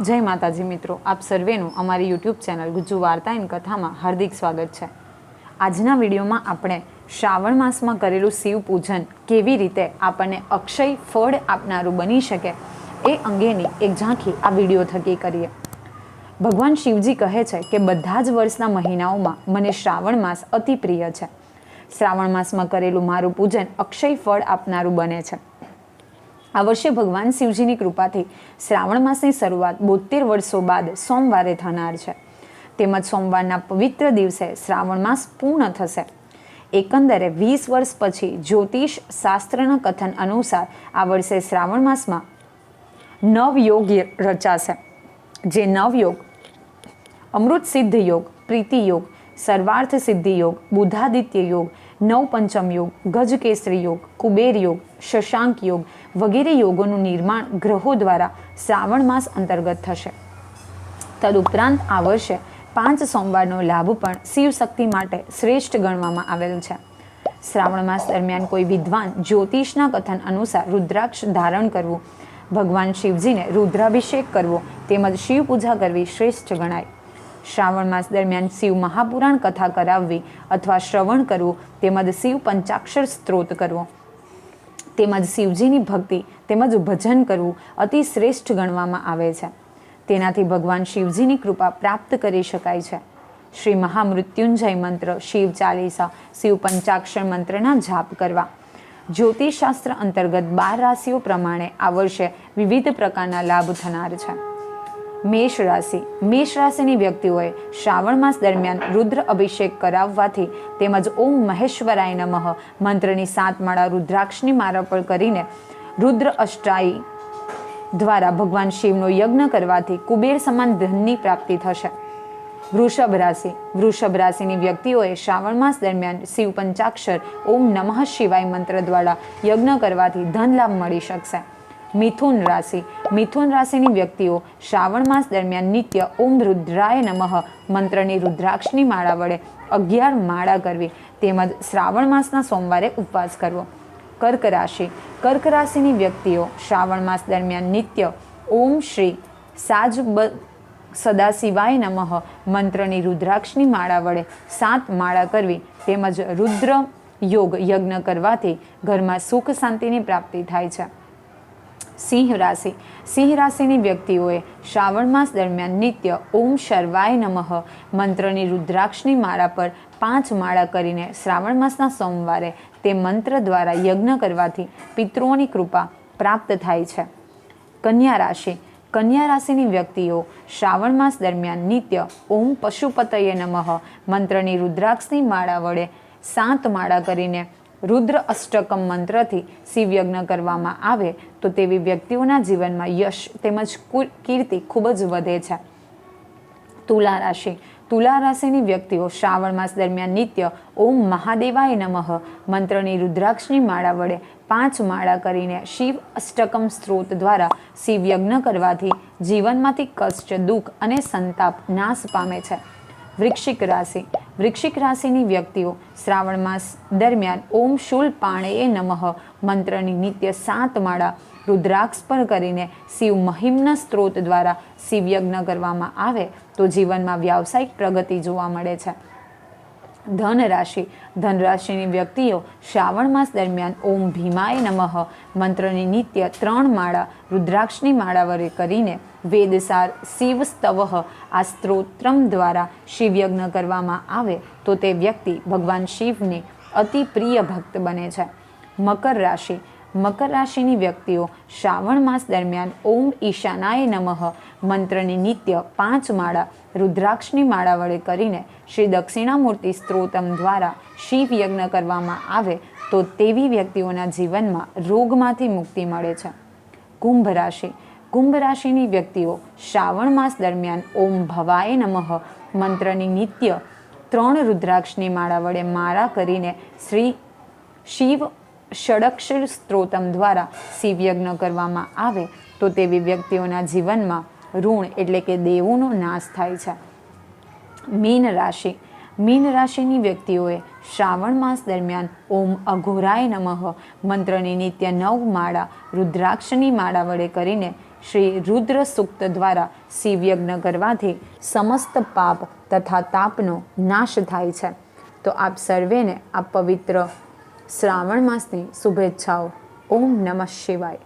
જય માતાજી મિત્રો, આપ સર્વેનું અમારી યુટ્યુબ ચેનલ ગુજુ વાર્તા એન કથામાં હાર્દિક સ્વાગત છે. આજના વિડીયોમાં આપણે શ્રાવણ માસમાં કરેલું શિવ પૂજન કેવી રીતે આપણને અક્ષય ફળ આપનારું બની શકે એ અંગેની એક ઝાંખી આ વીડિયો થકી કરીએ. ભગવાન શિવજી કહે છે કે બધા જ વર્ષના મહિનાઓમાં મને શ્રાવણ માસ અતિ પ્રિય છે. શ્રાવણ માસમાં કરેલું મારું પૂજન અક્ષય ફળ આપનારું બને છે. આ વર્ષે ભગવાન શિવજીની કૃપાથી શ્રાવણ માસની શરૂઆત બોતેર વર્ષો બાદ સોમવારે થનાર છે. તેમજ સોમવારના પવિત્ર દિવસે શ્રાવણ માસ પૂર્ણ થશે. એકંદરે વીસ વર્ષ પછી જ્યોતિષ શાસ્ત્રના કથન અનુસાર આ વર્ષે શ્રાવણ માસમાં નવયોગ રચાશે. જે નવયોગ, અમૃત સિદ્ધ યોગ, પ્રીતિ યોગ, સર્વાર્થ સિદ્ધિ યોગ બુધાદિત્ય યોગ, નવપંચમ યોગ, ગજકેસરી યોગ, કુબેર યોગ, શશાંક યોગ વગેરે યોગોનું નિર્માણ ગ્રહો દ્વારા શ્રાવણ માસ અંતર્ગત થશે. તદુપરાંત આ વર્ષે પાંચ સોમવારનો લાભ પણ શિવ શક્તિ માટે શ્રેષ્ઠ ગણવામાં આવેલ છે. શ્રાવણ માસ દરમિયાન કોઈ વિદ્વાન જ્યોતિષના કથન અનુસાર રુદ્રાક્ષ ધારણ કરવું, ભગવાન શિવજીને રુદ્રાભિષેક કરવો તેમજ શિવ પૂજા કરવી શ્રેષ્ઠ ગણાય. શ્રાવણ માસ દરમિયાન શિવ મહાપુરાણ કથા કરાવવી અથવા શ્રવણ કરવું તેમજ શિવ પંચાક્ષર સ્ત્રોત કરવો. તેમજ શિવજીની ભક્તિ તેમજ ભજન કરવું અતિ શ્રેષ્ઠ ગણવામાં આવે છે. તેનાથી ભગવાન શિવજીની કૃપા પ્રાપ્ત કરી શકાય છે. શ્રી મહામૃત્યુંજય મંત્ર, શિવ ચાલીસા, શિવ પંચાક્ષર મંત્રના જાપ કરવા. જ્યોતિષશાસ્ત્ર અંતર્ગત બાર રાશિઓ પ્રમાણે આ વર્ષે વિવિધ પ્રકારના લાભ થનાર છે. મેષ રાશિ. મેષ રાશિની વ્યક્તિઓએ શ્રાવણ માસ દરમિયાન રુદ્ર અભિષેક કરાવવાથી તેમજ ઓમ મહેશ્વરાય નમઃ મંત્રની સાત માળા રુદ્રાક્ષની માળા પર કરીને રુદ્ર અષ્ટાઈ દ્વારા ભગવાન શિવનો યજ્ઞ કરવાથી કુબેર સમાન ધનની પ્રાપ્તિ થશે. વૃષભ રાશિ. વૃષભ રાશિની વ્યક્તિઓએ શ્રાવણ માસ દરમિયાન શિવ પંચાક્ષર ઓમ નમઃ શિવાય મંત્ર દ્વારા યજ્ઞ કરવાથી ધન લાભ મળી શકશે. મિથુન રાશિ. મિથુન રાશિની વ્યક્તિઓ શ્રાવણ માસ દરમિયાન નિત્ય ઓમ રુદ્રાય નમઃ મંત્રની રુદ્રાક્ષની માળા વડે અગિયાર માળા કરવી તેમજ શ્રાવણ માસના સોમવારે ઉપવાસ કરવો. કર્ક રાશિ. કર્ક રાશિની વ્યક્તિઓ શ્રાવણ માસ દરમિયાન નિત્ય ઓમ શ્રી સાજ બ સદાશિવાય નમઃ મંત્રની રુદ્રાક્ષની માળા વડે સાત માળા કરવી તેમજ રુદ્ર યોગ યજ્ઞ કરવાથી ઘરમાં સુખ શાંતિની પ્રાપ્તિ થાય છે. સિંહ રાશિ. સિંહ રાશિની વ્યક્તિઓએ શ્રાવણ માસ દરમિયાન નિત્ય ઓમ શર્વાય નમઃ મંત્રની રુદ્રાક્ષની માળા પર પાંચ માળા કરીને શ્રાવણ માસના સોમવારે તે મંત્ર દ્વારા યજ્ઞ કરવાથી પિતૃઓની કૃપા પ્રાપ્ત થાય છે. કન્યા રાશિ. કન્યા રાશિની વ્યક્તિઓ શ્રાવણ માસ દરમિયાન નિત્ય ઓમ પશુપતયે નમઃ મંત્રની રુદ્રાક્ષની માળા વડે સાત માળા કરીને રુદ્ર અષ્ટકમ મંત્રથી શિવયજ્ઞ કરવામાં આવે, તો તેવી વ્યક્તિઓના જીવનમાં યશ તેમજ કીર્તિ ખૂબ જ વધે છે. તુલા રાશિ. તુલા રાશિની વ્યક્તિઓ શ્રાવણ માસ દરમિયાન નિત્ય ઓમ મહાદેવાય નમઃ મંત્રની રુદ્રાક્ષની માળા વડે પાંચ માળા કરીને શિવ અષ્ટકમ સ્ત્રોત દ્વારા શિવયજ્ઞ કરવાથી જીવનમાંથી કષ્ટ, દુઃખ અને સંતાપ નાશ પામે છે. વૃક્ષિક રાશિ. વૃક્ષિક રાશિની વ્યક્તિઓ શ્રાવણ માસ દરમિયાન ઓમ શૂલ એ નમઃ મંત્રની નિત્ય સાત માળા રુદ્રાક્ષ પર કરીને શિવ મહિમના સ્ત્રોત દ્વારા શિવયજ્ઞ કરવામાં આવે તો જીવનમાં વ્યાવસાયિક પ્રગતિ જોવા મળે છે. ધન રાશિ ધન રાશિની વ્યક્તિઓ શ્રાવણ માસ દરમિયાન ઓમ ભીમાય નમઃ મંત્રની નિત્ય ત્રણ માળા રુદ્રાક્ષની માળા વરે કરીને વેદસાર શિવ સ્તવઃ આ સ્ત્રોત્રમ દ્વારા શિવયજ્ઞ કરવામાં આવે તો તે વ્યક્તિ ભગવાન શિવને અતિ પ્રિય ભક્ત બને છે. મકર રાશિ. મકર રાશિની વ્યક્તિઓ શ્રાવણ માસ દરમિયાન ઓમ ઈશાનાય નમઃ મંત્રની નિત્ય પાંચ માળા રુદ્રાક્ષની માળા વડે કરીને શ્રી દક્ષિણામૂર્તિ સ્ત્રોતમ દ્વારા શિવ યજ્ઞ કરવામાં આવે તો તેવી વ્યક્તિઓના જીવનમાં રોગમાંથી મુક્તિ મળે છે. કુંભ રાશિ. કુંભ રાશિની વ્યક્તિઓ શ્રાવણ માસ દરમિયાન ઓમ ભવાય નમઃ મંત્રની નિત્ય ત્રણ રુદ્રાક્ષની માળા વડે માળા કરીને શ્રી શિવ ષડક્ષર સ્ત્રોતમ દ્વારા શિવયજ્ઞ કરવામાં આવે, તો તેવી વ્યક્તિઓના જીવનમાં ઋણ એટલે કે દેવોનો નાશ થાય છે. મીન રાશિ. મીન રાશિની વ્યક્તિઓએ શ્રાવણ માસ દરમિયાન ઓમ અઘોરાય નમઃ મંત્રની નિત્ય નવ માળા રુદ્રાક્ષની માળા વડે કરીને શ્રી રુદ્ર સૂક્ત દ્વારા શિવયજ્ઞ કરવાથી સમસ્ત પાપ તથા તાપનો નાશ થાય છે. તો આપ સર્વેને આ પવિત્ર શ્રાવણ માસની શુભેચ્છાઓ. ઓમ નમઃ શિવાય.